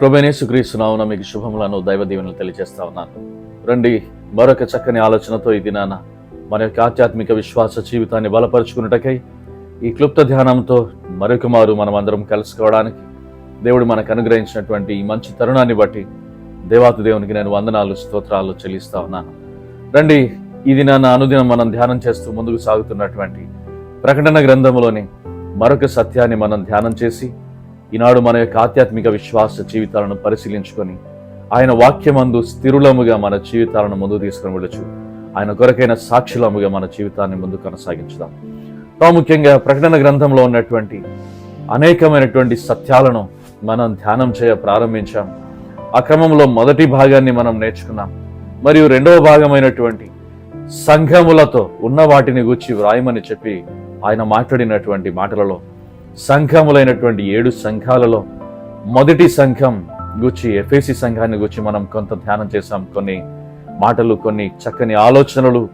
ప్రభనేసుక్రీస్తునావున మీకు శుభములను దైవ దీవెనలు తెలియజేస్తా ఉన్నాను. రండి మరొక చక్కని ఆలోచనతో ఇది నాన్న మన యొక్క ఆధ్యాత్మిక విశ్వాస జీవితాన్ని బలపరుచుకున్నటకై ఈ క్లుప్త ధ్యానంతో మరొక మారు మనం అందరం కలుసుకోవడానికి దేవుడు మనకు అనుగ్రహించినటువంటి ఈ మంచి తరుణాన్ని బట్టి దేవాతి దేవునికి నేను వందనాలు స్తోత్రాలు చెల్లిస్తా ఉన్నాను. రండి ఇది నాన్న అనుదినం మనం ధ్యానం చేస్తూ ముందుకు సాగుతున్నటువంటి ప్రకటన గ్రంథంలోని మరొక సత్యాన్ని మనం ధ్యానం చేసి ఈనాడు మన యొక్క ఆధ్యాత్మిక విశ్వాస జీవితాలను పరిశీలించుకొని ఆయన వాక్యమందు స్థిరులముగా మన జీవితాలను ముందు తీసుకుని వెళ్ళచ్చు. ఆయన కొరకైన సాక్షులముగా మన జీవితాన్ని ముందు కొనసాగించుదాం. ప్రాముఖ్యంగా ప్రకటన గ్రంథంలో ఉన్నటువంటి అనేకమైనటువంటి సత్యాలను మనం ధ్యానం చేయ ప్రారంభించాం. ఆ క్రమంలో మొదటి భాగాన్ని మనం నేర్చుకున్నాం. మరియు రెండవ భాగమైనటువంటి సంఘములతో ఉన్న వాటిని గూర్చి వ్రాయమని చెప్పి ఆయన మాట్లాడినటువంటి మాటలలో సంఘములైనటువంటి ఏడు సంఘాలలో మొదటి సంఘం గుచ్చి ఎఫ్ఏసి సంఘాన్ని గురించి మనం కొంత ధ్యానం చేశాం. కొన్ని మాటలు కొన్ని చక్కని ఆలోచనలు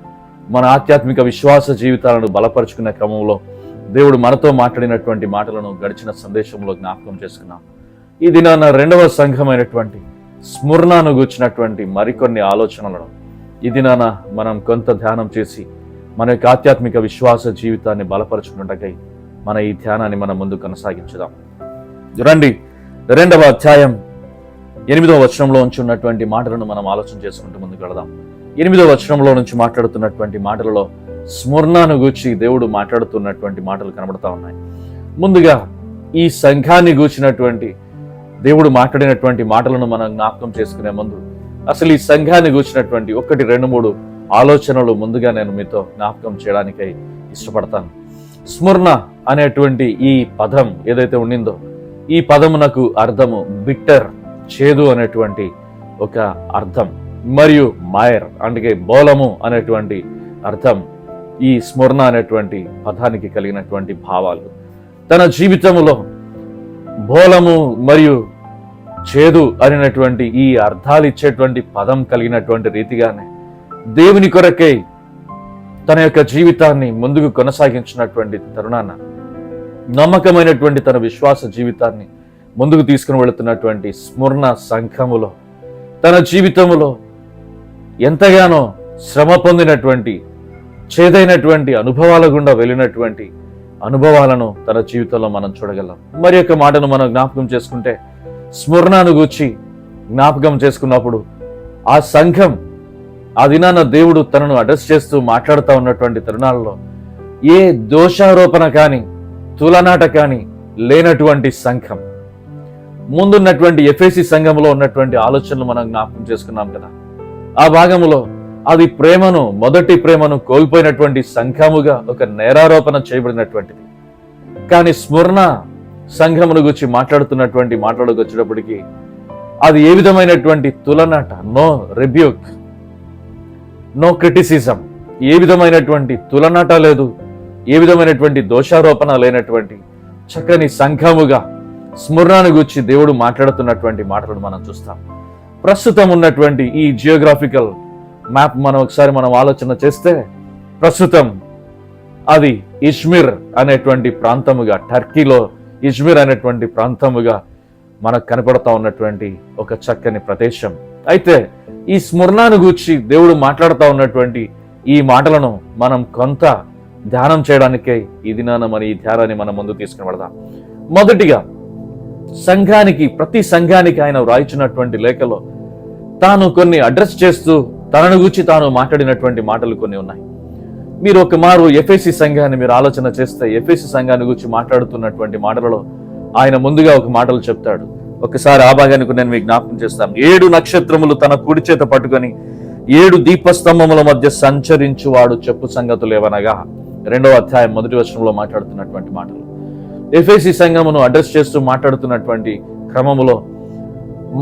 మన ఆధ్యాత్మిక విశ్వాస జీవితాలను బలపరుచుకునే క్రమంలో దేవుడు మనతో మాట్లాడినటువంటి మాటలను గడిచిన సందేశంలో జ్ఞాపకం చేసుకున్నాం. ఈ దినాన రెండవ సంఘమైనటువంటి స్మృణను గుచ్చినటువంటి మరికొన్ని ఆలోచనలను ఈ దినాన మనం కొంత ధ్యానం చేసి మన యొక్క ఆధ్యాత్మిక విశ్వాస జీవితాన్ని బలపరుచుకున్నటకై మన ఈ ధ్యానాన్ని మనం ముందు కొనసాగించుదాం. రండి. రెండవ అధ్యాయం ఎనిమిదవ వచనంలో నుంచి ఉన్నటువంటి మాటలను మనం ఆలోచన చేసుకుంటూ ముందుకు వెళదాం. ఎనిమిదవ వచనంలో నుంచి మాట్లాడుతున్నటువంటి మాటలలో స్మరణను గూర్చి దేవుడు మాట్లాడుతున్నటువంటి మాటలు కనబడతా ఉన్నాయి. ముందుగా ఈ సంఘాన్ని గూర్చినటువంటి దేవుడు మాట్లాడినటువంటి మాటలను మనం జ్ఞాపకం చేసుకునే ముందు అసలు ఈ సంఘాన్ని గూర్చినటువంటి ఒకటి రెండు మూడు ఆలోచనలు ముందుగా నేను మీతో జ్ఞాపకం చేయడానికై ఇష్టపడతాను. స్మరణ అనేటువంటి ఈ పదం ఏదైతే ఉండిందో ఈ పదమునకు అర్థము బిట్టర్ చేదు అనేటువంటి ఒక అర్థం మరియు మాయర్ అంటే బోలము అనేటువంటి అర్థం ఈ స్మరణ అనేటువంటి పదానికి కలిగినటువంటి భావాలు. తన జీవితంలో బోలము మరియు చేదు అనేటువంటి ఈ అర్థాలు ఇచ్చేటువంటి పదం కలిగినటువంటి రీతిగానే దేవుని కొరకై తన యొక్క జీవితాన్ని ముందుకు కొనసాగించినటువంటి తరుణాన నమ్మకమైనటువంటి తన విశ్వాస జీవితాన్ని ముందుకు తీసుకుని వెళుతున్నటువంటి స్మరణ సంఘములో తన జీవితములో ఎంతగానో శ్రమ పొందినటువంటి చేదైనటువంటి అనుభవాల గుండా వెళ్ళినటువంటి అనుభవాలను తన జీవితంలో మనం చూడగలం. మరి యొక్క మాటను మనం జ్ఞాపకం చేసుకుంటే స్మరణను గూర్చి జ్ఞాపకం చేసుకున్నప్పుడు ఆ సంఘం ఆ దినాన దేవుడు తనను అడ్రస్ చేస్తూ మాట్లాడుతూ ఉన్నటువంటి తరుణాల్లో ఏ దోషారోపణ కానీ తులనాట కానీ లేనటువంటి సంఘం. ముందున్నటువంటి ఎఫ్ఎసి సంఘంలో ఉన్నటువంటి ఆలోచనలు మనం జ్ఞాపకం చేసుకున్నాం కదా. ఆ భాగంలో అది ప్రేమను మొదటి ప్రేమను కోల్పోయినటువంటి సంఘముగా ఒక నేరారోపణ చేయబడినటువంటిది. కానీ స్మరణ సంఘమును గురించి మాట్లాడుతున్నటువంటి మాట్లాడకు అది ఏ విధమైనటువంటి తులనాట? No rebuke. నో క్రిటిసిజం ఏ విధమైనటువంటి తులనాట లేదు. ఏ విధమైనటువంటి దోషారోపణ లేనటువంటి చక్కని సంఘముగా స్మరణను గురించి దేవుడు మాట్లాడుతున్నటువంటి మాటలను మనం చూస్తాం. ప్రస్తుతం ఉన్నటువంటి ఈ జియోగ్రాఫికల్ మ్యాప్ మనం ఒకసారి మనం ఆలోచన చేస్తే ప్రస్తుతం అది ఇజ్మిర్ అనేటువంటి ప్రాంతముగా టర్కీలో ఇజ్మిర్ అనేటువంటి ప్రాంతముగా మనకు కనపడతా ఉన్నటువంటి ఒక చక్కని ప్రదేశం. అయితే ఈ స్మరణను గూర్చి దేవుడు మాట్లాడుతూ ఉన్నటువంటి ఈ మాటలను మనం కొంత ధ్యానం చేయడానికే ఈ దినాన మన ఈ ధ్యానాన్ని మనం ముందు తీసుకుని వెళదాం. మొదటిగా సంఘానికి ప్రతి సంఘానికి ఆయన వ్రాయించినటువంటి లేఖలో తాను కొన్ని అడ్రస్ చేస్తూ తనను గురించి తాను మాట్లాడినటువంటి మాటలు కొన్ని ఉన్నాయి. మీరు ఒక మారు ఎఫ్ఎసి సంఘాన్ని మీరు ఆలోచన చేస్తే ఎఫ్ఎసి సంఘాన్ని గురించి మాట్లాడుతున్నటువంటి మాటలలో ఆయన ముందుగా ఒక మాటలు చెప్తాడు. ఒకసారి ఆ భాగానికి నేను మీకు జ్ఞాపకం చేస్తాను. ఏడు నక్షత్రములు తన కుడి చేత పట్టుకొని ఏడు దీపస్తంభముల మధ్య సంచరించువాడు చెప్పు సంగతులు ఏవనగా రెండవ అధ్యాయం మొదటి వచనంలో మాట్లాడుతున్నటువంటి మాటలు. ఎఫ్ఎసి సంఘమును అడ్రస్ చేస్తూ మాట్లాడుతున్నటువంటి క్రమములో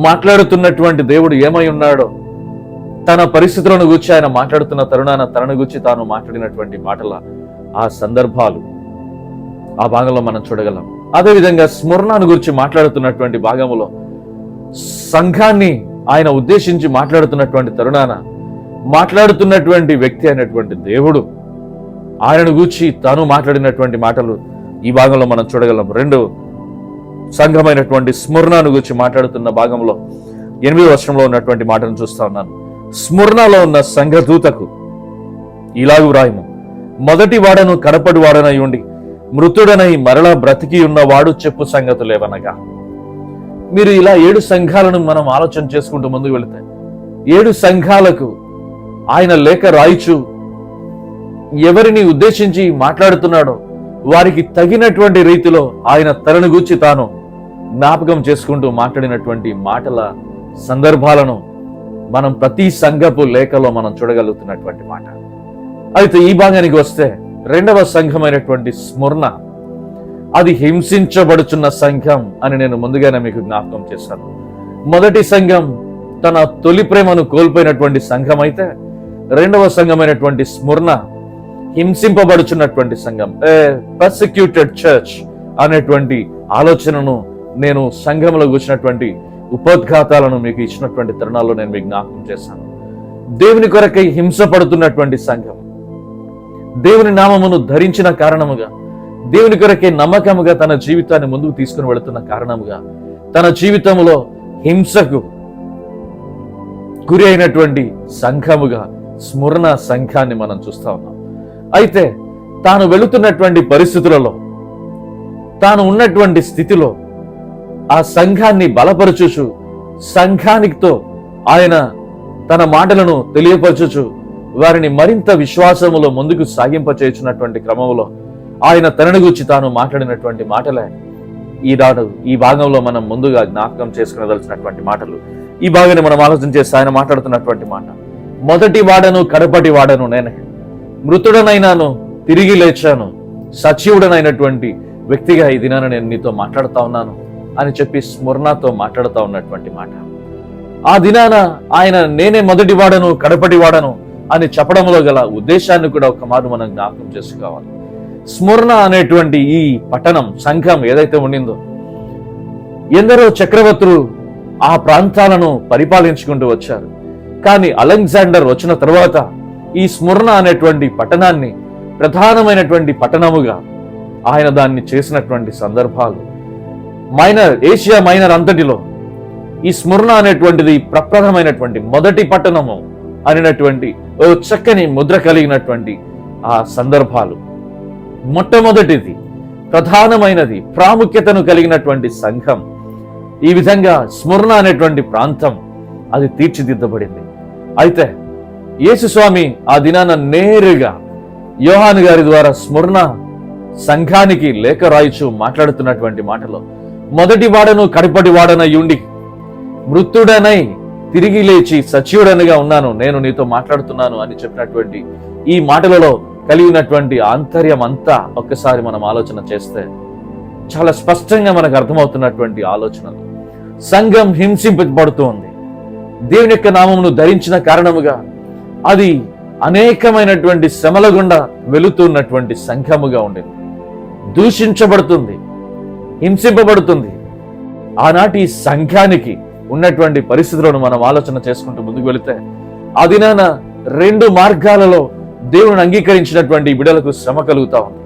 మాట్లాడుతున్నటువంటి దేవుడు ఏమై ఉన్నాడో తన పరిస్థితులను గురించి ఆయన మాట్లాడుతున్న తరుణాన తనను గురించి తాను మాట్లాడినటువంటి మాటల ఆ సందర్భాలు ఆ భాగంలో మనం చూడగలం. అదేవిధంగా స్మరణను గురించి మాట్లాడుతున్నటువంటి భాగంలో సంఘాన్ని ఆయన ఉద్దేశించి మాట్లాడుతున్నటువంటి తరుణాన మాట్లాడుతున్నటువంటి వ్యక్తి అయినటువంటి దేవుడు. ఆయనను గూర్చి తాను మాట్లాడినటువంటి మాటలు ఈ భాగంలో మనం చూడగలం. రెండు సంఘమైనటువంటి స్మరణను గురించి మాట్లాడుతున్న భాగంలో ఎనిమిది వర్షంలో ఉన్నటువంటి మాటను చూస్తా ఉన్నాను. స్మరణలో ఉన్న సంఘదూతకు ఇలాగు వ్రాయము. మొదటి వాడను కడపడి వాడనై ఉండి మృతుడనై మరలా బ్రతికి ఉన్నవాడు చెప్పు సంగతులేవనగా మీరు ఇలా ఏడు సంఘాలను మనం ఆలోచన చేసుకుంటూ ముందుకు వెళితే ఏడు సంఘాలకు ఆయన లేఖ రాయిచు ఎవరిని ఉద్దేశించి మాట్లాడుతున్నాడో వారికి తగినటువంటి రీతిలో ఆయన తనను గూర్చి తాను జ్ఞాపకం చేసుకుంటూ మాట్లాడినటువంటి మాటల సందర్భాలను మనం ప్రతి సంఘపు లేఖలో మనం చూడగలుగుతున్నటువంటి మాట. అయితే ఈ భాగానికి వస్తే రెండవ సంఘమైనటువంటి స్మరణ. అది హింసించబడుచున్న సంఘం అని నేను ముందుగానే మీకు జ్ఞాపకం చేశాను. మొదటి సంఘం తన తొలి ప్రేమను కోల్పోయినటువంటి సంఘం అయితే రెండవ సంఘమైనటువంటి స్మరణ హింసింపబడుచున్నటువంటి సంఘం. ఏ పర్సిక్యూటెడ్ చర్చ్ అనేటువంటి ఆలోచనను నేను సంఘంలో కూర్చున్నటువంటి ఉపోద్ఘాతాలను మీకు ఇచ్చినటువంటి తరుణాల్లో నేను మీకు జ్ఞాపకం చేశాను. దేవుని కొరకై హింసపడుతున్నటువంటి సంఘం. దేవుని నామమును ధరించిన కారణముగా దేవుని కొరకే నమ్మకముగా తన జీవితాన్ని ముందుకు తీసుకుని వెళుతున్న కారణముగా తన జీవితంలో హింసకు గురి అయినటువంటి సంఘముగా స్మరణ సంఘాన్ని మనం చూస్తా ఉన్నాం. అయితే తాను వెళుతున్నటువంటి పరిస్థితులలో తాను ఉన్నటువంటి స్థితిలో ఆ సంఘాన్ని బలపరచుచు సంఘానికితో ఆయన తన మాటలను తెలియపరచుచు వారిని మరింత విశ్వాసములో ముందుకు సాగింపచేసినటువంటి క్రమంలో ఆయన తనను గురించి తాను మాట్లాడినటువంటి మాటలే ఈనాడు ఈ భాగంలో మనం ముందుగా జ్ఞాపకం చేసుకునదలసినటువంటి మాటలు. ఈ భాగాన్ని మనం ఆలోచన చేస్తే ఆయన మాట్లాడుతున్నటువంటి మాట. మొదటి వాడను కడపటి వాడను నేనే. మృతుడనైనాను తిరిగి లేచాను. సచివుడనైనటువంటి వ్యక్తిగా ఈ దినాన నేను నీతో మాట్లాడుతా ఉన్నాను అని చెప్పి స్మరణతో మాట్లాడుతూ ఉన్నటువంటి మాట. ఆ దినాన ఆయన నేనే మొదటి వాడను కడపటి వాడను అని చెప్పడంలో గల ఉద్దేశాన్ని కూడా ఒక మారు మనం జ్ఞాపకం చేసుకోవాలి. స్మరణ అనేటువంటి ఈ పట్టణం సంఘం ఏదైతే ఉండిందో ఎందరో చక్రవర్తులు ఆ ప్రాంతాలను పరిపాలించుకుంటూ వచ్చారు. కానీ అలెగ్జాండర్ వచ్చిన తర్వాత ఈ స్మరణ అనేటువంటి పట్టణాన్ని ప్రధానమైనటువంటి పట్టణముగా ఆయన దాన్ని చేసినటువంటి సందర్భాలు. మైనర్ ఏషియా మైనర్ అంతటిలో ఈ స్మరణ అనేటువంటిది ప్రప్రథమైనటువంటి మొదటి పట్టణము. అనేటువంటి ఓ చక్కని ముద్ర కలిగినటువంటి ఆ సందర్భాలు. మొట్టమొదటిది ప్రధానమైనది ప్రాముఖ్యతను కలిగినటువంటి సంఘం. ఈ విధంగా స్మరణ అనేటువంటి ప్రాంతం అది తీర్చిదిద్దబడింది. అయితే యేసుస్వామి ఆ దినాన నేరుగా యోహాను గారి ద్వారా స్మరణ సంఘానికి లేఖ రాయిచు మాట్లాడుతున్నటువంటి మాటలో మొదటి వాడను కడపటి వాడనయ్యుండి మృతుడనై తిరిగి లేచి సచివుడనిగా ఉన్నాను నేను నీతో మాట్లాడుతున్నాను అని చెప్పినటువంటి ఈ మాటలలో కలిగినటువంటి ఆంతర్యం అంతా ఒక్కసారి మనం ఆలోచన చేస్తే చాలా స్పష్టంగా మనకు అర్థమవుతున్నటువంటి ఆలోచనలు. సంఘం హింసింపబడుతూ ఉంది దేవుని యొక్క నామమును ధరించిన కారణముగా అది అనేకమైనటువంటి శ్రమల గుండా వెళుతున్నటువంటి సంఘముగా ఉండింది. దూషించబడుతుంది హింసింపబడుతుంది. ఆనాటి సంఘానికి ఉన్నటువంటి పరిస్థితులను మనం ఆలోచన చేసుకుంటూ ముందుకు వెళితే ఆ దినాన రెండు మార్గాలలో దేవుని అంగీకరించినటువంటి బిడలకు శ్రమ కలుగుతా ఉంది.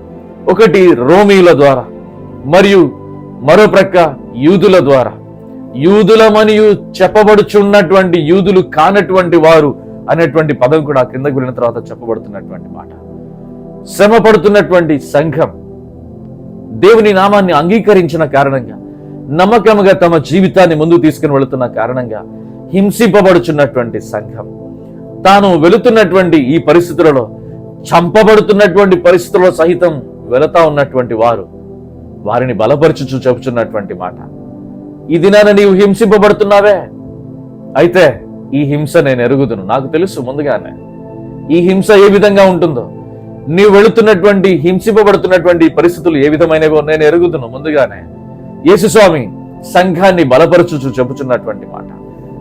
ఒకటి రోమీల ద్వారా మరియు మరో ప్రక్క యూదుల ద్వారా. యూదులమనియు చెప్పబడుచున్నటువంటి యూదులు కానటువంటి వారు అనేటువంటి పదం కూడా కిందకు వెళ్ళిన తర్వాత చెప్పబడుతున్నటువంటి మాట. శ్రమ పడుతున్నటువంటి సంఘం దేవుని నామాన్ని అంగీకరించిన కారణంగా నమ్మకముగా తమ జీవితాన్ని ముందుకు తీసుకుని వెళుతున్న కారణంగా హింసింపబడుచున్నటువంటి సంఘం. తాను వెళుతున్నటువంటి ఈ పరిస్థితులలో చంపబడుతున్నటువంటి పరిస్థితుల్లో సహితం వెళతా ఉన్నటువంటి వారు వారిని బలపరచుచు చెబుతున్నటువంటి మాట. ఈ దినాన నీవు హింసింపబడుతున్నావే? అయితే ఈ హింస నేను ఎరుగుదును. నాకు తెలుసు ముందుగానే. ఈ హింస ఏ విధంగా ఉంటుందో? నీవు వెళుతున్నటువంటి హింసింపబడుతున్నటువంటి పరిస్థితులు ఏ విధమైనవో నేను ఎరుగుదును ముందుగానే. యేసుస్వామి సంఘాన్ని బలపరచుచు చెబుతున్నటువంటి మాట.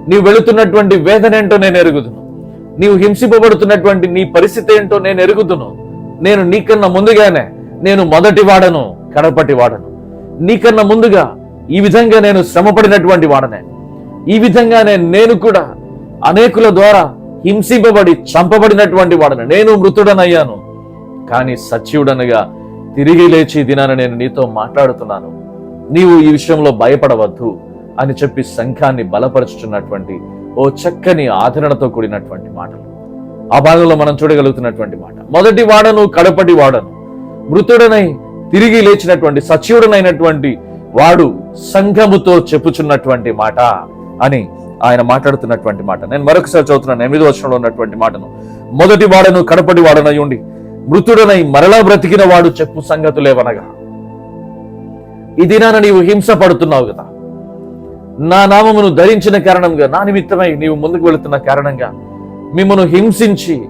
నీవు వెళుతున్నటువంటి వేదన ఏంటో నేను ఎరుగుదును. నీవు హింసింపబడుతున్నటువంటి నీ పరిస్థితి ఏంటో నేను ఎరుగుదును. నేను నీకన్నా ముందుగానే నేను మొదటి వాడను కడపటి వాడను. నీకన్నా ముందుగా ఈ విధంగా నేను శ్రమపడినటువంటి వాడనే. ఈ విధంగానే నేను కూడా అనేకుల ద్వారా హింసింపబడి చంపబడినటువంటి వాడను. నేను మృతుడనయ్యాను. కానీ సత్యుడనగా తిరిగి లేచి దినాన నేను నీతో మాట్లాడుతున్నాను. నీవు ఈ విషయంలో భయపడవద్దు అని చెప్పి సంఘాన్ని బలపరుచుతున్నటువంటి ఓ చక్కని ఆదరణతో కూడినటువంటి మాటలు. ఆ భాగంలో మనం చూడగలుగుతున్నటువంటి మాట. మొదటి వాడను కడపటి వాడను. మృతుడనై తిరిగి లేచినటువంటి సచివుడనైనటువంటి వాడు సంఘముతో చెప్పుచున్నటువంటి మాట అని ఆయన మాట్లాడుతున్నటువంటి మాట. నేను మరొకసారి చదువుతున్నాను ఎనిమిది వర్షంలో ఉన్నటువంటి మాటను. మొదటి వాడను కడపటి వాడనై ఉండి మృతుడనై మరలా బ్రతికిన వాడు చెప్పు సంగతులేవనగా. ఈ దినాన నీవు హింస పడుతున్నావు కదా. నా నామమును ధరించిన కారణంగా నా నిమిత్తమై నీవు ముందుకు వెళుతున్న కారణంగా మిమ్మను హింసించి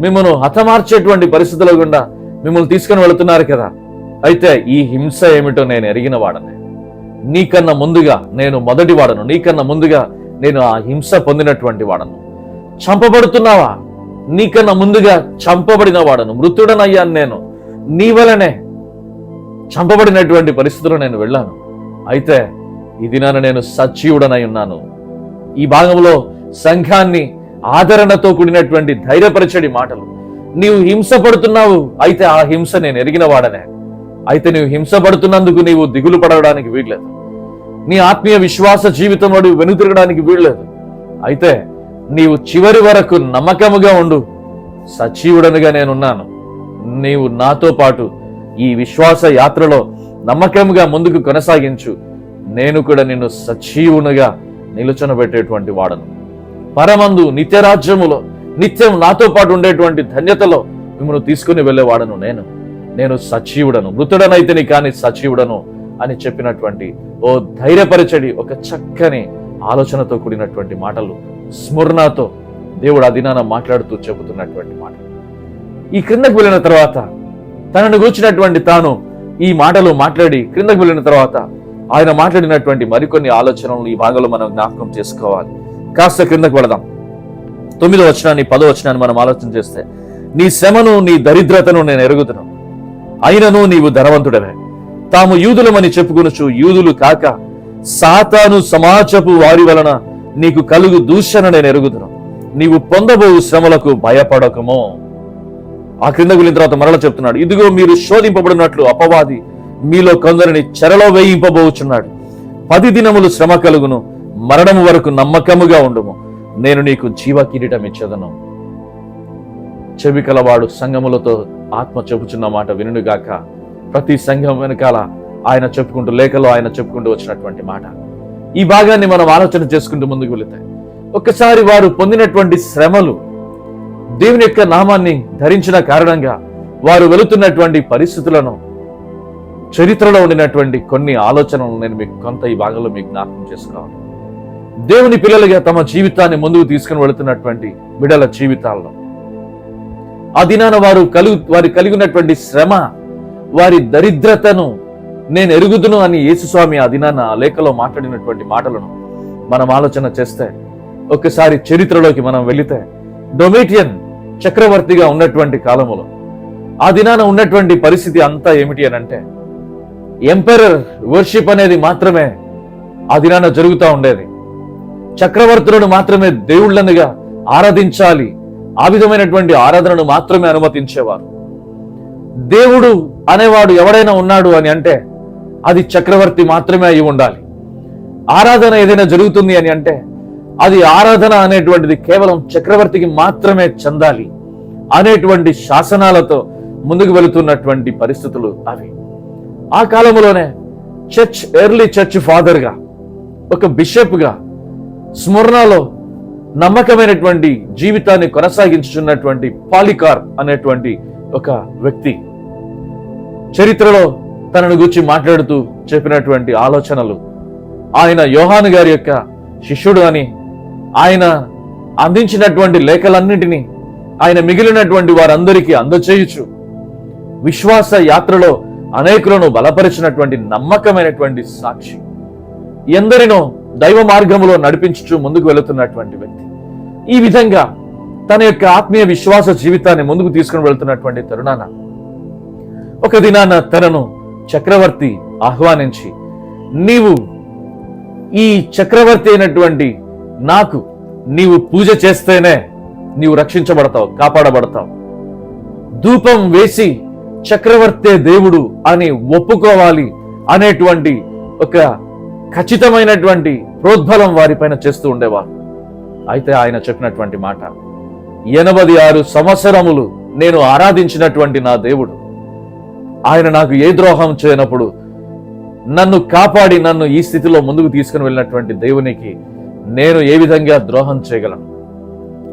మిమ్మను హతమార్చేటువంటి పరిస్థితుల గుండా మిమ్మల్ని తీసుకొని వెళుతున్నారు కదా. అయితే ఈ హింస ఏమిటో నేను ఎరిగిన వాడనే. నీకన్నా ముందుగా నేను మొదటి వాడను. నీకన్నా ముందుగా నేను ఆ హింస పొందినటువంటి వాడను. చంపబడుతున్నావా? నీకన్నా ముందుగా చంపబడిన వాడను. మృతుడనయ్యాను నేను. నీ వలనే చంపబడినటువంటి పరిస్థితుల్లో నేను వెళ్ళాను. అయితే ఈ దినాన నేను సజీవుడనై ఉన్నాను. ఈ భాగంలో సంఘాన్ని ఆదరణతో కూడినటువంటి ధైర్యపరచడి మాటలు. నీవు హింస పడుతున్నావు అయితే ఆ హింస నేను ఎరిగిన వాడనే. అయితే నీవు హింస పడుతున్నందుకు నీవు దిగులు పడడానికి వీల్లేదు. నీ ఆత్మీయ విశ్వాస జీవితంలో నువ్వు వెనుతిరగడానికి వీల్లేదు. అయితే నీవు చివరి వరకు నమ్మకముగా ఉండు. సజీవుడనుగా నేనున్నాను. నీవు నాతో పాటు ఈ విశ్వాస యాత్రలో నమ్మకంగా ముందుకు కొనసాగించు. నేను కూడా నిన్ను సజీవునిగా నిలుచనబెట్టేటువంటి వాడను. పరమందు నిత్యరాజ్యములో నిత్యం నాతో పాటు ఉండేటువంటి ధన్యతలో మిమ్మల్ని తీసుకుని వెళ్ళేవాడను నేను. నేను సజీవుడను మృతుడనైతేని కానీ సజీవుడను అని చెప్పినటువంటి ఓ ధైర్యపరచడి ఒక చక్కని ఆలోచనతో కూడినటువంటి మాటలు స్మరణతో దేవుడు అధినాన మాట్లాడుతూ చెబుతున్నటువంటి మాట. ఈ క్రిందకు వెళ్ళిన తర్వాత తనను గూర్చినటువంటి తాను ఈ మాటలు మాట్లాడి క్రిందకు వెళ్ళిన తర్వాత ఆయన మాట్లాడినటువంటి మరికొన్ని ఆలోచనలు ఈ భాగంలో మనం జ్ఞాపకం చేసుకోవాలి. కాస్త క్రిందకు వెళదాం. తొమ్మిదో వచనాన్ని పదో వచనాన్ని మనం ఆలోచన చేస్తే నీ శ్రమను నీ దరిద్రతను నేను ఎరుగుతును అయినను నీవు ధనవంతుడవే. తాము యూదులమని చెప్పుకొనుచు యూదులు కాక సాతాను సమాజపు వారి వలన నీకు కలుగు దూషణ నేను ఎరుగుతును నీవు పొందబోవు శ్రమలకు భయపడకమో. ఆ క్రింద వెళ్ళిన తర్వాత మరల చెప్తున్నాడు ఇదిగో మీరు శోధింపబడినట్లు అపవాది మీలో కొందరిని చెరలో వేయింపబోచున్నాడు. పది దినములు శ్రమ కలుగును మరణము వరకు నమ్మకముగా ఉండుము. నేను నీకు జీవ కిరీటం ఇచ్చదను. చెవి కలవాడు సంఘములతో ఆత్మ చెబుచున్న మాట వినుగాక ప్రతి సంఘం వెనకాల ఆయన చెప్పుకుంటూ లేఖలో ఆయన చెప్పుకుంటూ వచ్చినటువంటి మాట. ఈ భాగాన్ని మనం ఆలోచన చేసుకుంటూ ముందుకు వెళితే ఒక్కసారి వారు పొందినటువంటి శ్రమలు దేవుని యొక్క నామాన్ని ధరించిన కారణంగా వారు వెళుతున్నటువంటి పరిస్థితులను చరిత్రలో ఉండినటువంటి కొన్ని ఆలోచనలు నేను మీకు కొంత ఈ భాగంలో మీకు జ్ఞాపకం చేసుకోవాలి. దేవుని పిల్లలుగా తమ జీవితాన్ని ముందుకు తీసుకుని వెళుతున్నటువంటి బిడల జీవితాల్లో ఆ దినాన వారు కలుగు వారి కలిగి ఉన్నటువంటి శ్రమ వారి దరిద్రతను నేను ఎరుగుదును అని యేసుస్వామి ఆ దినాన లేఖలో మాట్లాడినటువంటి మాటలను మనం ఆలోచన చేస్తే ఒక్కసారి చరిత్రలోకి మనం వెళితే డొమేటియన్ చక్రవర్తిగా ఉన్నటువంటి కాలములో ఆ దినాన ఉన్నటువంటి పరిస్థితి అంతా ఏమిటి అని అంటే ఎంపైరర్ వర్షిప్ అనేది మాత్రమే ఆ దినాన జరుగుతూ ఉండేది. చక్రవర్తులను మాత్రమే దేవుళ్ళనిగా ఆరాధించాలి ఆ విధమైనటువంటి ఆరాధనను మాత్రమే అనుమతించేవారు. దేవుడు అనేవాడు ఎవడైనా ఉన్నాడు అని అంటే అది చక్రవర్తి మాత్రమే అయి ఉండాలి. ఆరాధన ఏదైనా జరుగుతుంది అని అంటే అది ఆరాధన అనేటువంటిది కేవలం చక్రవర్తికి మాత్రమే చెందాలి అనేటువంటి శాసనాలతో ముందుకు వెళుతున్నటువంటి పరిస్థితులు అవి. ఆ కాలంలోనే చర్చ్ ఎర్లీ చర్చ్ ఫాదర్గా ఒక బిషప్గా స్మరణలో నమ్మకమైనటువంటి జీవితాన్ని కొనసాగించుచున్నటువంటి పాలికార్ అనేటువంటి ఒక వ్యక్తి చరిత్రలో తనను గురించి మాట్లాడుతూ చెప్పినటువంటి ఆలోచనలు. ఆయన యోహాను గారి యొక్క శిష్యుడు అని ఆయన అందించినటువంటి లేఖలన్నింటినీ ఆయన మిగిలినటువంటి వారందరికీ అందచేయుచు. విశ్వాస యాత్రలో అనేకులను బలపరిచినటువంటి నమ్మకమైనటువంటి సాక్షి. ఎందరినో దైవ మార్గములో నడిపించుచు ముందుకు వెళుతున్నటువంటి వ్యక్తి. ఈ విధంగా తన యొక్క ఆత్మీయ విశ్వాస జీవితాన్ని ముందుకు తీసుకుని వెళుతున్నటువంటి తరుణాన ఒక దినాన తనను చక్రవర్తి ఆహ్వానించి నీవు ఈ చక్రవర్తి అయినటువంటి నాకు నీవు పూజ చేస్తేనే నీవు రక్షించబడతావు కాపాడబడతావు. ధూపం వేసి చక్రవర్తే దేవుడు అని ఒప్పుకోవాలి అనేటువంటి ఒక ఖచ్చితమైనటువంటి ప్రోద్బలం వారిపైన చేస్తూ ఉండేవారు అయితే ఆయన చెప్పినటువంటి మాట ఎనభై ఆరు సంవత్సరములు నేను ఆరాధించినటువంటి నా దేవుడు. ఆయన నాకు ఏ ద్రోహం చేయనప్పుడు నన్ను కాపాడి నన్ను ఈ స్థితిలో ముందుకు తీసుకుని వెళ్ళినటువంటి దేవునికి నేను ఏ విధంగా ద్రోహం చేయగలను?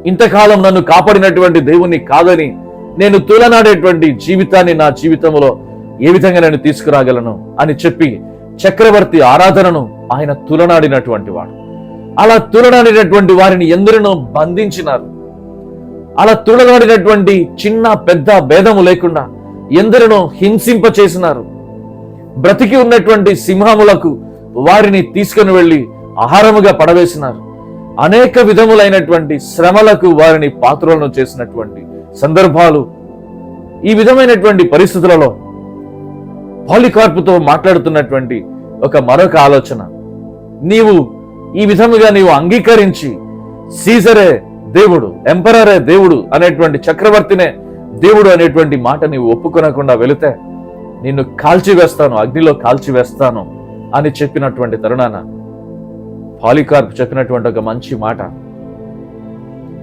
ఇంతకాలం నన్ను కాపాడినటువంటి దేవుణ్ణి కాదని నేను తులనాడేటువంటి జీవితాన్ని నా జీవితంలో ఏ విధంగా నేను తీసుకురాగలను అని చెప్పి చక్రవర్తి ఆరాధనను ఆయన తులనాడినటువంటి వాడు. అలా తులనాడినటువంటి వారిని ఎందరినో బంధించినారు. అలా తులనాడినటువంటి చిన్న పెద్ద భేదము లేకుండా ఎందరినో హింసింప చేసినారు బ్రతికి ఉన్నటువంటి సింహములకు వారిని తీసుకుని వెళ్ళి ఆహారముగా పడవేసినారు. అనేక విధములైనటువంటి శ్రమలకు వారిని పాత్రలను చేసినటువంటి సందర్భాలు ఈ విధమైనటువంటి పరిస్థితులలో పాలికార్పుతో మాట్లాడుతున్నటువంటి ఒక మరొక ఆలోచన. నీవు ఈ విధముగా నీవు అంగీకరించి సీజరే దేవుడు ఎంపరరే దేవుడు అనేటువంటి చక్రవర్తినే దేవుడు అనేటువంటి మాట నీవు ఒప్పుకొనకుండా వెళితే నిన్ను కాల్చివేస్తాను అగ్నిలో కాల్చివేస్తాను అని చెప్పినటువంటి తరుణాన పాలికార్ప్ చెప్పినటువంటి ఒక మంచి మాట.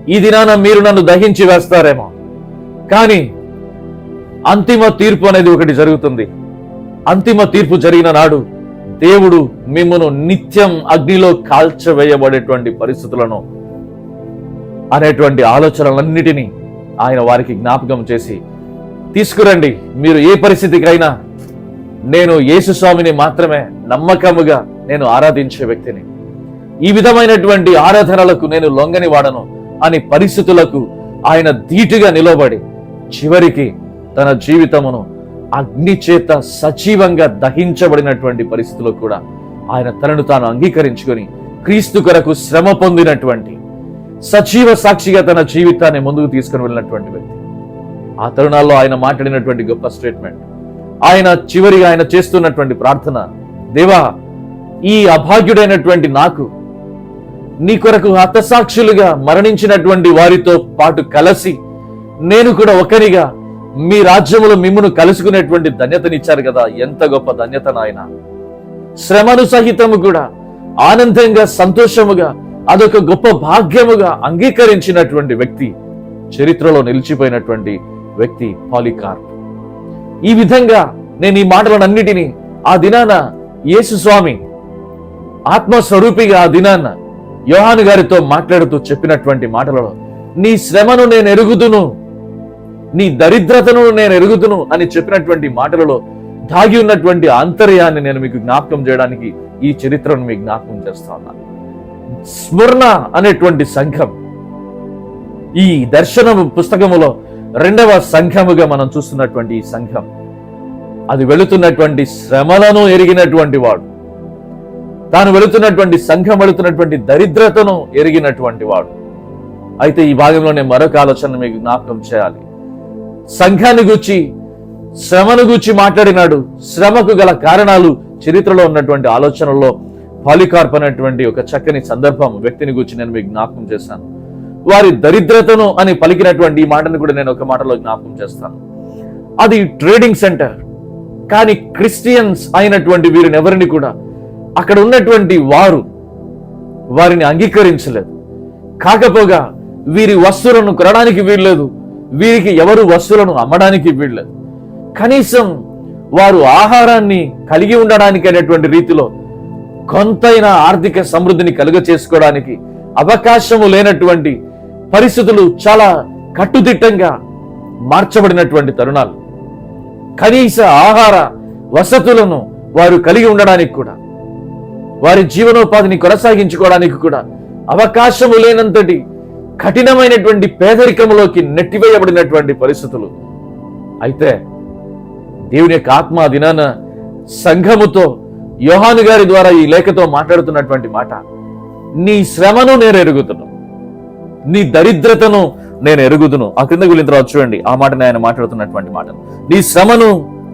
ఈ దినాన మీరు నన్ను దహించి వేస్తారేమో. కానీ అంతిమ తీర్పు అనేది ఒకటి జరుగుతుంది. అంతిమ తీర్పు జరిగిన నాడు దేవుడు మిమ్మను నిత్యం అగ్నిలో కాల్చవేయబడేటువంటి పరిస్థితులను అనేటువంటి ఆలోచనలన్నిటినీ ఆయన వారికి జ్ఞాపకం చేసి తీసుకురండి. మీరు ఏ పరిస్థితికైనా నేను యేసుస్వామిని మాత్రమే నమ్మకముగా నేను ఆరాధించే వ్యక్తిని. ఈ విధమైనటువంటి ఆరాధనలకు నేను లొంగని వాడను అని పరిస్థితులకు ఆయన ధీటుగా నిలబడి చివరికి తన జీవితమును అగ్ని చేత సజీవంగా దహించబడినటువంటి పరిస్థితుల్లో కూడా ఆయన తనను తాను అంగీకరించుకొని క్రీస్తు కొరకు శ్రమ పొందినటువంటి సజీవ సాక్షిగా తన జీవితాన్ని ముందుకు తీసుకుని వెళ్ళినటువంటి వ్యక్తి. ఆ తరుణాల్లో ఆయన మాట్లాడినటువంటి గొప్ప స్టేట్మెంట్ ఆయన చివరిగా ఆయన చేస్తున్నటువంటి ప్రార్థన దేవా ఈ అభాగ్యుడైనటువంటి నాకు నీ కొరకు హతసాక్షులుగా మరణించినటువంటి వారితో పాటు కలిసి నేను కూడా ఒకరిగా మీ రాజ్యములో మిమ్మను కలుసుకునేటువంటి ధన్యతనిచ్చారు కదా. ఎంత గొప్ప ధన్యత నాయన. శ్రమను సహితము కూడా ఆనందంగా సంతోషముగా అదొక గొప్ప భాగ్యముగా అంగీకరించినటువంటి వ్యక్తి చరిత్రలో నిలిచిపోయినటువంటి వ్యక్తి పాలికార్ప్. ఈ విధంగా నేను ఈ మాటలన్నిటినీ ఆ దినాన యేసు స్వామి ఆత్మస్వరూపిగా ఆ దినాన యోహాను గారితో మాట్లాడుతూ చెప్పినటువంటి మాటలలో నీ శ్రమను నేను ఎరుగుదును నీ దరిద్రతను నేను ఎరుగుదును అని చెప్పినటువంటి మాటలలో దాగి ఉన్నటువంటి ఆంతర్యాన్ని నేను మీకు జ్ఞాపకం చేయడానికి ఈ చరిత్రను మీకు జ్ఞాపకం చేస్తా ఉన్నాను స్మరణ అనేటువంటి సంఘం ఈ దర్శనం పుస్తకములో రెండవ సంఘముగా మనం చూస్తున్నటువంటి ఈ సంఘం. అది వెళుతున్నటువంటి శ్రమలను ఎరిగినటువంటి వాడు. తాను వెళుతున్నటువంటి సంఘం వెళుతున్నటువంటి దరిద్రతను ఎరిగినటువంటి వాడు. అయితే ఈ భాగంలో నేను మరొక ఆలోచన మీకు జ్ఞాపకం చేయాలి. సంఘాన్ని గూర్చి శ్రమను గూర్చి మాట్లాడినాడు. శ్రమకు గల కారణాలు చరిత్రలో ఉన్నటువంటి ఆలోచనలో పాలికార్ప్ అనేటువంటి ఒక చక్కని సందర్భం వ్యక్తిని గురించి నేను మీకు జ్ఞాపకం చేశాను. వారి దరిద్రతను అని పలికినటువంటి ఈ మాటను కూడా నేను ఒక మాటలో జ్ఞాపకం చేస్తాను. అది ట్రేడింగ్ సెంటర్. కానీ క్రిస్టియన్స్ అయినటువంటి వీరిని ఎవరిని కూడా అక్కడ ఉన్నటువంటి వారు వారిని అంగీకరించలేదు. కాకపోగా వీరి వస్తువులను కొనడానికి వీల్లేదు. వీరికి ఎవరు వస్తువులను అమ్మడానికి వీల్లేదు. కనీసం వారు ఆహారాన్ని కలిగి ఉండడానికి అనేటువంటి రీతిలో కొంతైన ఆర్థిక సమృద్ధిని కలుగ చేసుకోవడానికి అవకాశము లేనటువంటి పరిస్థితులు చాలా కట్టుదిట్టంగా మార్చబడినటువంటి తరుణాలు. కనీస ఆహార వసతులను వారు కలిగి ఉండడానికి కూడా వారి జీవనోపాధిని కొనసాగించుకోవడానికి కూడా అవకాశము లేనంతటి కఠినమైనటువంటి పేదరికములోకి నెట్టివేయబడినటువంటి పరిస్థితులు. అయితే దేవుని యొక్క ఆత్మ దినాన సంఘముతో యోహాను గారి ద్వారా ఈ లేఖతో మాట్లాడుతున్నటువంటి మాట నీ శ్రమను నేను ఎరుగుతును నీ దరిద్రతను నేను ఎరుగుదును. ఆ క్రింద గురించి తర్వాత చూడండి ఆ మాటని ఆయన మాట్లాడుతున్నటువంటి మాట. నీ శ్రమను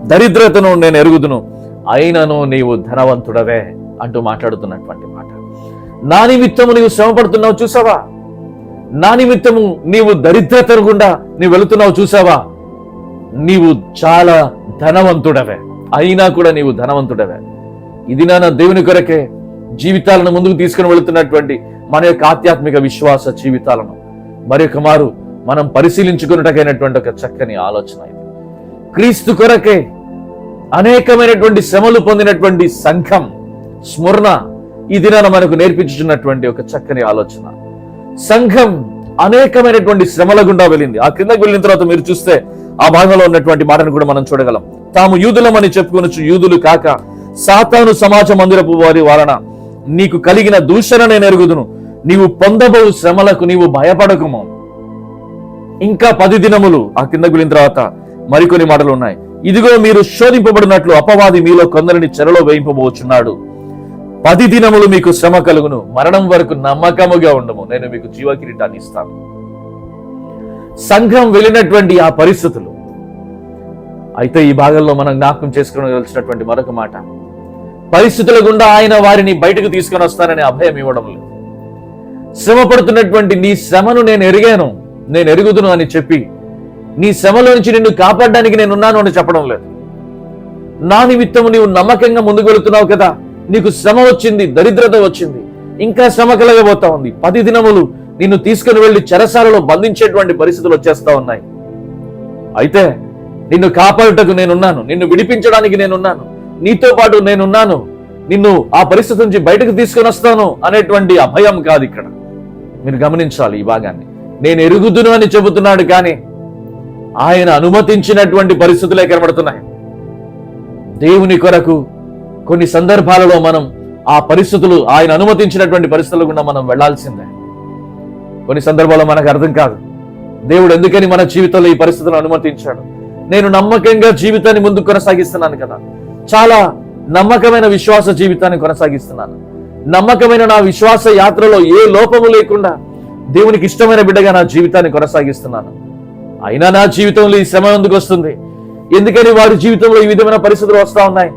దరిద్రతను నేను ఎరుగుదును. అయినను నీవు ధనవంతుడవే. అంటూ మాట్లాడుతున్నటువంటి మాట. నా నిమిత్తము నీవు శ్రమ పడుతున్నావు చూసావా? నా నిమిత్తము నీవు దరిద్రత గుండా నీవు వెళుతున్నావు చూసావా? నీవు చాలా ధనవంతుడవే. అయినా కూడా నీవు ధనవంతుడవే. ఇది నా దేవుని కొరకే జీవితాలను ముందుకు తీసుకుని వెళుతున్నటువంటి మన యొక్క ఆధ్యాత్మిక విశ్వాస జీవితాలను. మరొక మారు మనం పరిశీలించుకున్నటకైనటువంటి ఒక చక్కని ఆలోచన ఇది. క్రీస్తు కొరకే అనేకమైనటువంటి శ్రమలు పొందినటువంటి సంఘం స్మరణ ఈ దినాన మనకు నేర్పించుతున్నటువంటి ఒక చక్కని ఆలోచన. సంఘం అనేకమైనటువంటి శ్రమల గుండా వెళ్ళింది. ఆ కిందకు వెళ్ళిన తర్వాత మీరు చూస్తే ఆ భాగంలో ఉన్నటువంటి మాటను కూడా మనం చూడగలం. తాము యూదులమని చెప్పుకొనొచ్చు యూదులు కాక సాతాను సమాజ మందిరపు వారి వలన నీకు కలిగిన దూషణ నేను ఎరుగుదును నీవు పొందబోవు శ్రమలకు నీవు భయపడకుము. ఇంకా పది దినములు ఆ కిందకు వెళ్ళిన తర్వాత మరికొన్ని మాటలు ఉన్నాయి. ఇదిగో మీరు శోధింపబడినట్లు అపవాది మీలో కొందరిని చెరలో వేయింపబోచున్నాడు. పది దినములు మీకు శ్రమ కలుగును. మరణం వరకు నమ్మకముగా ఉండము. నేను మీకు జీవ కిరీటాన్ని ఇస్తాను. సంఘం వెళ్ళినటువంటి ఆ పరిస్థితులు. అయితే ఈ భాగంలో మనం జ్ఞాపకం చేసుకోవలసినటువంటి మరొక మాట. పరిస్థితుల గుండా ఆయన వారిని బయటకు తీసుకొని వస్తానని అభయం ఇవ్వడం లేదు. శ్రమ పడుతున్నటువంటి నీ శ్రమను నేను ఎరిగాను. నేను ఎరుగుదును అని చెప్పి నీ శ్రమలో నుంచి నిన్ను కాపాడడానికి నేను ఉన్నాను అని చెప్పడం లేదు. నా నిమిత్తము నీవు నమ్మకంగా ముందుకు వెళుతున్నావు కదా. నీకు శ్రమ వచ్చింది దరిద్రత వచ్చింది ఇంకా శ్రమ కలగబోతా ఉంది. పది దినములు నిన్ను తీసుకుని వెళ్ళి చెరసాలలో బంధించేటువంటి పరిస్థితులు వచ్చేస్తా ఉన్నాయి. అయితే నిన్ను కాపాడుటకు నేనున్నాను నిన్ను విడిపించడానికి నేనున్నాను నీతో పాటు నేనున్నాను నిన్ను ఆ పరిస్థితి నుంచి బయటకు తీసుకొని వస్తాను అనేటువంటి అభయం కాదు ఇక్కడ. మీరు గమనించాలి ఈ భాగాన్ని. నేను ఎరుగుదును అని చెబుతున్నాడు కానీ ఆయన అనుమతించినటువంటి పరిస్థితులే కనబడుతున్నాయి. దేవుని కొరకు కొన్ని సందర్భాలలో మనం ఆ పరిస్థితులు ఆయన అనుమతించినటువంటి పరిస్థితులు గుండా మనం వెళ్ళాల్సిందే. కొన్ని సందర్భాల్లో మనకు అర్థం కాదు. దేవుడు ఎందుకని మన జీవితంలో ఈ పరిస్థితులను అనుమతించాడు? నేను నమ్మకంగా జీవితాన్ని ముందు కొనసాగిస్తున్నాను కదా. చాలా నమ్మకమైన విశ్వాస జీవితాన్ని కొనసాగిస్తున్నాను. నమ్మకమైన నా విశ్వాస యాత్రలో ఏ లోపము లేకుండా దేవునికి ఇష్టమైన బిడ్డగా నా జీవితాన్ని కొనసాగిస్తున్నాను. అయినా నా జీవితంలో ఈ శ్రమ ఎందుకు వస్తుంది? ఎందుకని వారి జీవితంలో ఈ విధమైన పరిస్థితులు వస్తా ఉన్నాయి?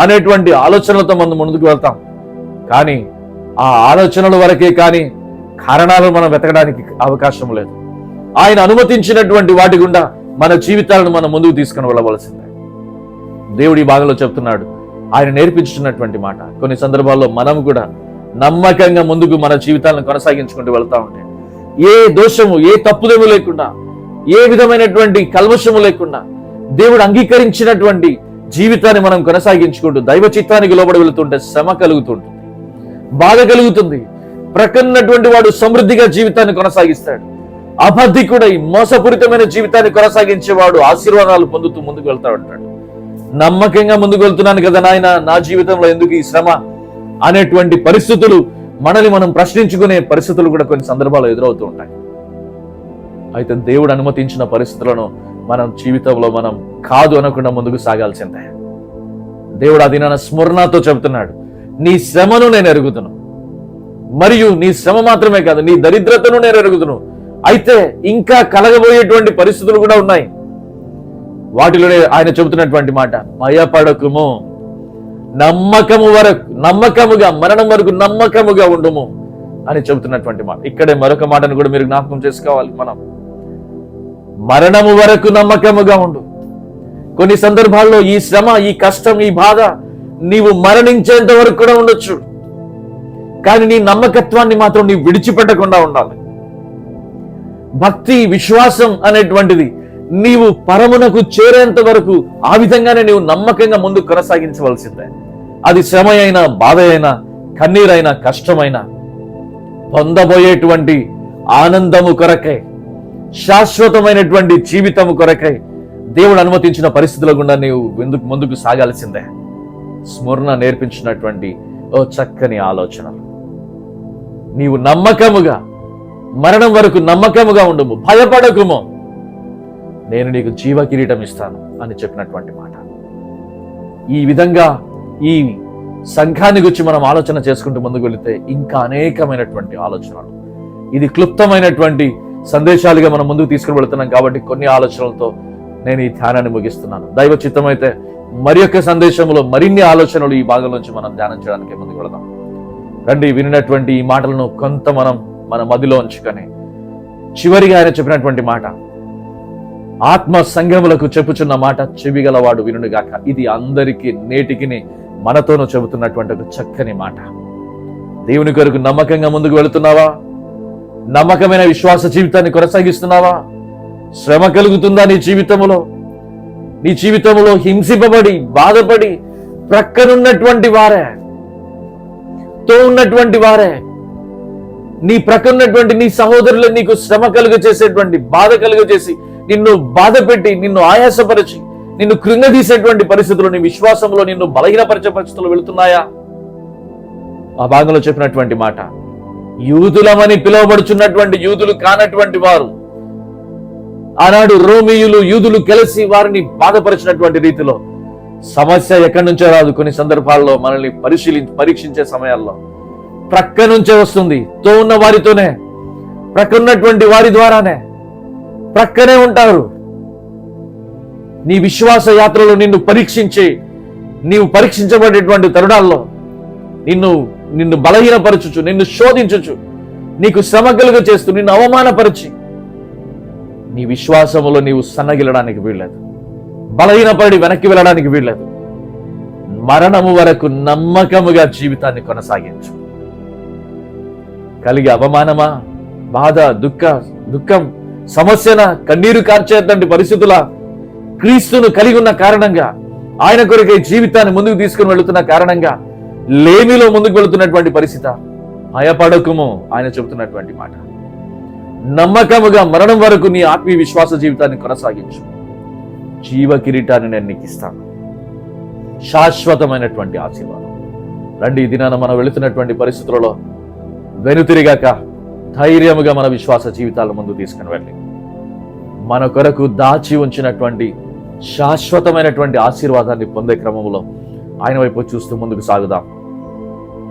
అనేటువంటి ఆలోచనలతో మనం ముందుకు వెళ్తాం. కానీ ఆ ఆలోచనల వరకే కానీ కారణాలను మనం వెతకడానికి అవకాశం లేదు. ఆయన అనుమతించినటువంటి వాటి గుండా మన జీవితాలను మనం ముందుకు తీసుకుని వెళ్ళవలసిందే. దేవుడి భాగంలో చెప్తున్నాడు. ఆయన నేర్పించుతున్నటువంటి మాట. కొన్ని సందర్భాల్లో మనం కూడా నమ్మకంగా ముందుకు మన జీవితాలను కొనసాగించుకుంటూ వెళ్తా ఉంటే ఏ దోషము ఏ తప్పుదేము లేకుండా ఏ విధమైనటువంటి కల్మషము లేకుండా దేవుడు అంగీకరించినటువంటి జీవితాన్ని మనం కొనసాగించుకుంటూ దైవ చిత్తానికి లోబడి వెళుతుంటే శ్రమ కలుగుతుంటుంది. బాధ కలుగుతుంది. ప్రకన్నటువంటి వాడు సమృద్ధిగా జీవితాన్ని కొనసాగిస్తాడు. అబద్ధికుడై మోసపూరితమైన జీవితాన్ని కొనసాగించేవాడు ఆశీర్వాదాలు పొందుతూ ముందుకు వెళ్తా ఉంటాడు. నమ్మకంగా ముందుకు వెళ్తున్నాను కదా నాయన నా జీవితంలో ఎందుకు ఈ శ్రమ అనేటువంటి పరిస్థితులు మనల్ని మనం ప్రశ్నించుకునే పరిస్థితులు కూడా కొన్ని సందర్భాలు ఎదురవుతూ ఉంటాయి. అయితే దేవుడు అనుమతించిన పరిస్థితులను మనం జీవితంలో మనం కాదు అనకుండా ముందుకు సాగాల్సిందే దేవుడు అది నా స్మరణతో చెబుతున్నాడు నీ శ్రమను నేను ఎరుగుతును మరియు నీ శ్రమ మాత్రమే కాదు నీ దరిద్రతను నేను ఎరుగుతును అయితే ఇంకా కలగబోయేటువంటి పరిస్థితులు కూడా ఉన్నాయి. వాటిలోనే ఆయన చెబుతున్నటువంటి మాట భయపడకుము. నమ్మకము వరకు నమ్మకముగా మరణం వరకు నమ్మకముగా ఉండుము. అని చెబుతున్నటువంటి మాట. ఇక్కడే మరొక మాటను కూడా మీరు జ్ఞాపకం చేసుకోవాలి మనం. మరణము వరకు నమ్మకముగా ఉండు. కొన్ని సందర్భాల్లో ఈ శ్రమ ఈ కష్టం ఈ బాధ నీవు మరణించేంత వరకు కూడా ఉండొచ్చు. కానీ నీ నమ్మకత్వాన్ని మాత్రం నీవు విడిచిపెట్టకుండా ఉండాలి. భక్తి విశ్వాసం అనేటువంటిది నీవు పరమునకు చేరేంత వరకు ఆ విధంగానే నీవు నమ్మకంగా ముందు కొనసాగించవలసిందే. అది శ్రమ అయినా బాధ అయినా కన్నీరైనా కష్టమైనా పొందబోయేటువంటి ఆనందము కొరకే. శాశ్వతమైనటువంటి జీవితము కొరకై దేవుడు అనుమతించిన పరిస్థితుల గుండా నీవు ఎందుకు ముందుకు సాగాల్సిందే. స్మరణ నేర్పించినటువంటి ఓ చక్కని ఆలోచనలు నీవు నమ్మకముగా మరణం వరకు నమ్మకముగా ఉండము. భయపడకుము. నేను నీకు జీవ కిరీటం ఇస్తాను అని చెప్పినటువంటి మాట. ఈ విధంగా ఈ సంఘాన్ని గురించి మనం ఆలోచన చేసుకుంటూ ముందుకు వెళితే ఇంకా అనేకమైనటువంటి ఆలోచనలు. ఇది క్లుప్తమైనటువంటి సందేశాలుగా మనం ముందుకు తీసుకుని వెళుతున్నాం కాబట్టి కొన్ని ఆలోచనలతో నేను ఈ ధ్యానాన్ని ముగిస్తున్నాను. దైవ చిత్తమైతే మరి యొక్క సందేశంలో మరిన్ని ఆలోచనలు ఈ భాగం నుంచి మనం ధ్యానం చేయడానికి ముందుకు వెళదాం. రండి వినినటువంటి ఈ మాటలను కొంత మనం మన మదిలో ఉంచుకొని చివరిగా ఆయన చెప్పినటువంటి మాట ఆత్మ సంఘములకు చెప్పుచున్న మాట చెవిగలవాడు వినుగాక ఇది అందరికీ నేటికి మనతోనూ చెబుతున్నటువంటి ఒక చక్కని మాట. దేవుని కొరకు నమ్మకంగా ముందుకు వెళుతున్నావా? నమ్మకమైన విశ్వాస జీవితాన్ని కొనసాగిస్తున్నావా? శ్రమ కలుగుతుందా నీ జీవితంలో? నీ జీవితంలో హింసింపబడి బాధపడి ప్రక్కనున్నటువంటి వారే తో ఉన్నటువంటి వారే నీ ప్రక్కన్నటువంటి నీ సహోదరులు నీకు శ్రమ కలుగ చేసేటువంటి బాధ కలుగ చేసి నిన్ను బాధ పెట్టి నిన్ను ఆయాసపరిచి నిన్ను కృంగదీసేటువంటి పరిస్థితులు నీ విశ్వాసంలో నిన్ను బలహీనపరిచే పరిస్థితులు వెళుతున్నాయా? ఆ భాగంలో చెప్పినటువంటి మాట యూదులమని పిలువబడుచున్నటువంటి యూదులు కానటువంటి వారు. ఆనాడు రోమియులు యూదులు కలిసి వారిని బాధపరిచినటువంటి రీతిలో సమస్య ఎక్కడి నుంచో రాదు. కొన్ని సందర్భాల్లో మనల్ని పరిశీలి పరీక్షించే సమయాల్లో. ప్రక్క నుంచే వస్తుంది. తో ఉన్న వారితోనే ప్రక్క ఉన్నటువంటి వారి ద్వారానే. ప్రక్కనే ఉంటారు. నీ విశ్వాస యాత్రలో నిన్ను పరీక్షించి నీవు పరీక్షించబడేటువంటి తరుణాల్లో నిన్ను నిన్ను బలహీనపరచుచు నిన్ను శోధించుచు నీకు శ్రమ కలుగ చేస్తూ నిన్ను అవమానపరిచి. నీ విశ్వాసములో నీవు సన్నగిలడానికి వీల్లేదు. బలహీనపడి వెనక్కి వెళ్ళడానికి వీల్లేదు. మరణము వరకు నమ్మకముగా జీవితాన్ని కొనసాగించు. కలిగి అవమానమా బాధ దుఃఖ దుఃఖం సమస్యన కన్నీరు కార్చేటువంటి పరిస్థితుల క్రీస్తును కలిగి ఉన్న కారణంగా ఆయన కొరకే జీవితాన్ని ముందుకు తీసుకుని వెళుతున్న కారణంగా లేమిలో ముందుకు వెళుతున్నటువంటి పరిస్థితి. భయపడకము ఆయన చెబుతున్నటువంటి మాట. నమ్మకముగా మరణం వరకు నీ ఆత్మీయ విశ్వాస జీవితాన్ని కొనసాగించు. జీవ కిరీటాన్ని నేను నీకు ఇస్తాను. శాశ్వతమైనటువంటి ఆశీర్వాదం. రండి ఈ దినాన మనం వెళుతున్నటువంటి పరిస్థితులలో వెనుతిరిగాక ధైర్యముగా మన విశ్వాస జీవితాల ముందు తీసుకుని వెళ్ళి మన కొరకు దాచి ఉంచినటువంటి శాశ్వతమైనటువంటి ఆశీర్వాదాన్ని పొందే క్రమంలో ఆయన వైపు చూస్తూ ముందుకు సాగుదాం.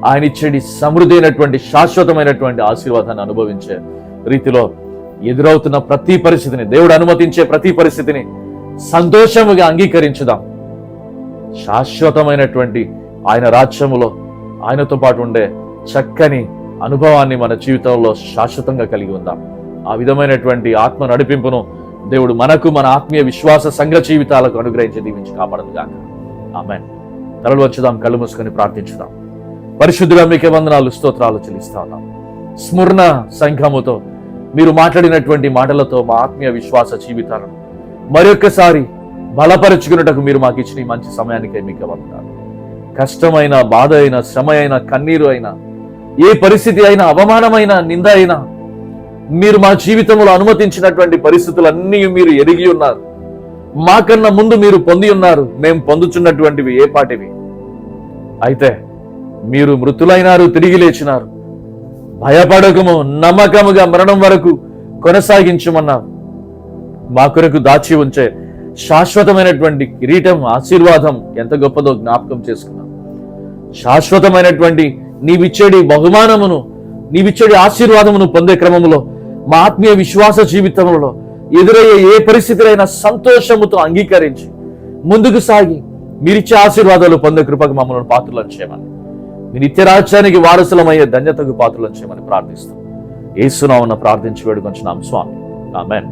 ఆయన ఇచ్చేటి సమృద్ధి అయినటువంటి శాశ్వతమైనటువంటి ఆశీర్వాదాన్ని అనుభవించే రీతిలో ఎదురవుతున్న ప్రతి పరిస్థితిని దేవుడు అనుమతించే ప్రతి పరిస్థితిని సంతోషముగా అంగీకరించుదాం. శాశ్వతమైనటువంటి ఆయన రాజ్యములో ఆయనతో పాటు ఉండే చక్కని అనుభవాన్ని మన జీవితంలో శాశ్వతంగా కలిగి ఉందాం. ఆ విధమైనటువంటి ఆత్మ నడిపింపును దేవుడు మనకు మన ఆత్మీయ విశ్వాస సంఘ జీవితాలకు అనుగ్రహించి దీవించి కాపాడదు గాక. ఆమె తరలు వచ్చుదాం కళ్ళు మూసుకొని ప్రార్థించుదాం. పరిశుద్ధుగా మీకే వందనాలు స్తోత్రాలు చెల్లిస్తా ఉన్నాం. స్మరణ సంఘముతో మీరు మాట్లాడినటువంటి మాటలతో మా ఆత్మీయ విశ్వాస జీవితాలను మరొక్కసారి బలపరుచుకున్నటకు మీరు మాకు ఇచ్చిన మంచి సమయానికై మీకు వందనాలు. కష్టమైన బాధ అయినా శ్రమ అయినా కన్నీరు అయినా ఏ పరిస్థితి అయినా అవమానమైన నింద అయినా మీరు మా జీవితంలో అనుమతించినటువంటి పరిస్థితులన్నీ మీరు ఎరిగి ఉన్నారు. మాకన్నా ముందు మీరు పొంది ఉన్నారు. మేము పొందుచున్నటువంటివి ఏ పాటివి? అయితే మీరు మృతులైనారు తిరిగి లేచినారు. భయపడకము నమ్మకముగా మరణం వరకు కొనసాగించమన్నారు. మా కొరకు దాచి ఉంచే శాశ్వతమైనటువంటి కిరీటం ఆశీర్వాదం ఎంత గొప్పదో జ్ఞాపకం చేసుకున్నాం. శాశ్వతమైనటువంటి నీవిచ్చేడి బహుమానమును నీవిచ్చేడి ఆశీర్వాదమును పొందే క్రమములో మా ఆత్మీయ విశ్వాస జీవితంలో ఎదురయ్యే ఏ పరిస్థితులైనా సంతోషముతో అంగీకరించి ముందుకు సాగి మీరిచ్చే ఆశీర్వాదాలు పొందే కృపకు మమ్మల్ని పాత్రలు చేయమని. మీ నిత్య రాజ్యానికి వారసులమయ్యే ధన్యతకు పాత్రలు చేయమని ప్రార్థిస్తాం ఏసునామన్న ప్రార్థించి వేడుకొంచున్నాం. స్వామి. ఆమెన్.